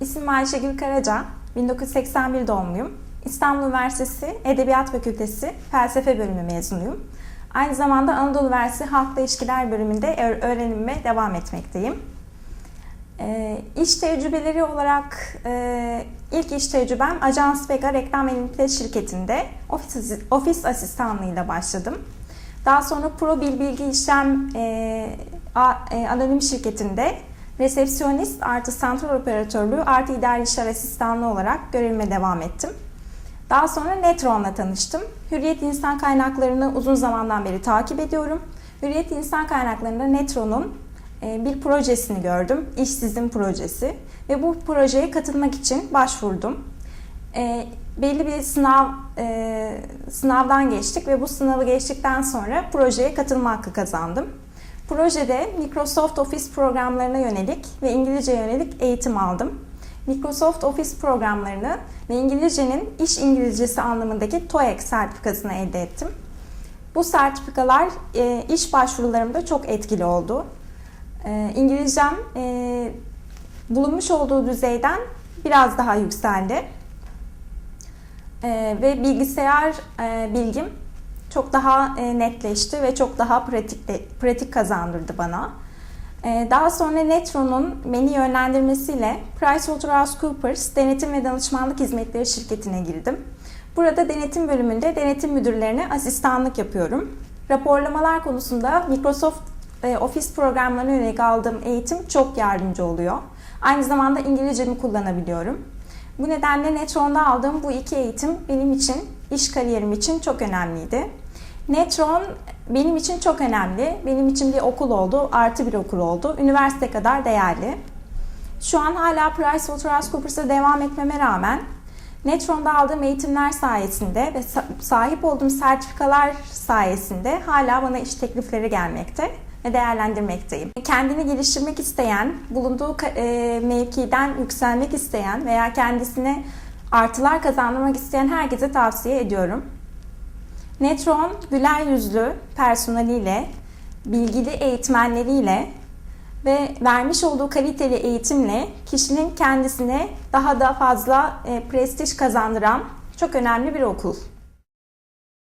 İsmim Ayşegül Karaca, 1981 doğumluyum. İstanbul Üniversitesi Edebiyat Fakültesi Felsefe Bölümü mezunuyum. Aynı zamanda Anadolu Üniversitesi Halkla İlişkiler Bölümünde öğ- öğrenimime devam etmekteyim. Ee, iş tecrübeleri olarak e, ilk iş tecrübem Ajans Vega Reklam İmtiyaz Şirketi'nde ofis, ofis asistanlığıyla başladım. Daha sonra ProBil Bilgi İşlem e, A- e, Anonim Şirketi'nde resepsiyonist artı santral operatörlüğü artı idari işler asistanlığı olarak görevime devam ettim. Daha sonra Netron'la tanıştım. Hürriyet İnsan Kaynaklarını uzun zamandan beri takip ediyorum. Hürriyet İnsan Kaynakları'nda Netron'un e, bir projesini gördüm. İşsizim projesi. Ve bu projeye katılmak için başvurdum. E, belli bir sınav e, sınavdan geçtik ve bu sınavı geçtikten sonra projeye katılma hakkı kazandım. Projede Microsoft Office programlarına yönelik ve İngilizce yönelik eğitim aldım. Microsoft Office programlarını ve İngilizcenin iş İngilizcesi anlamındaki TOEIC sertifikasını elde ettim. Bu sertifikalar e, iş başvurularımda çok etkili oldu. E, İngilizcem e, bulunmuş olduğu düzeyden biraz daha yükseldi. Ve bilgisayar bilgim çok daha e, netleşti ve çok daha pratik, pratik kazandırdı bana. E, Daha sonra Netron'un beni yönlendirmesiyle PricewaterhouseCoopers Denetim ve Danışmanlık Hizmetleri şirketine girdim. Burada denetim bölümünde denetim müdürlerine asistanlık yapıyorum. Raporlamalar konusunda Microsoft e, Office programlarına yönelik aldığım eğitim çok yardımcı oluyor. Aynı zamanda İngilizcemi kullanabiliyorum. Bu nedenle Netron'da aldığım bu iki eğitim benim için, iş kariyerim için çok önemliydi. Netron benim için çok önemli. Benim için bir okul oldu, artı bir okul oldu. Üniversite kadar değerli. Şu an hala PricewaterhouseCoopers'a devam etmeme rağmen Netron'da aldığım eğitimler sayesinde ve sa- sahip olduğum sertifikalar sayesinde hala bana iş teklifleri gelmekte ve değerlendirmekteyim. Kendini geliştirmek isteyen, bulunduğu e, mevkiden yükselmek isteyen veya kendisine artılar kazandırmak isteyen herkese tavsiye ediyorum. Netron güler yüzlü personeliyle, bilgili eğitmenleriyle ve vermiş olduğu kaliteli eğitimle kişinin kendisine daha da fazla e, prestij kazandıran çok önemli bir okul.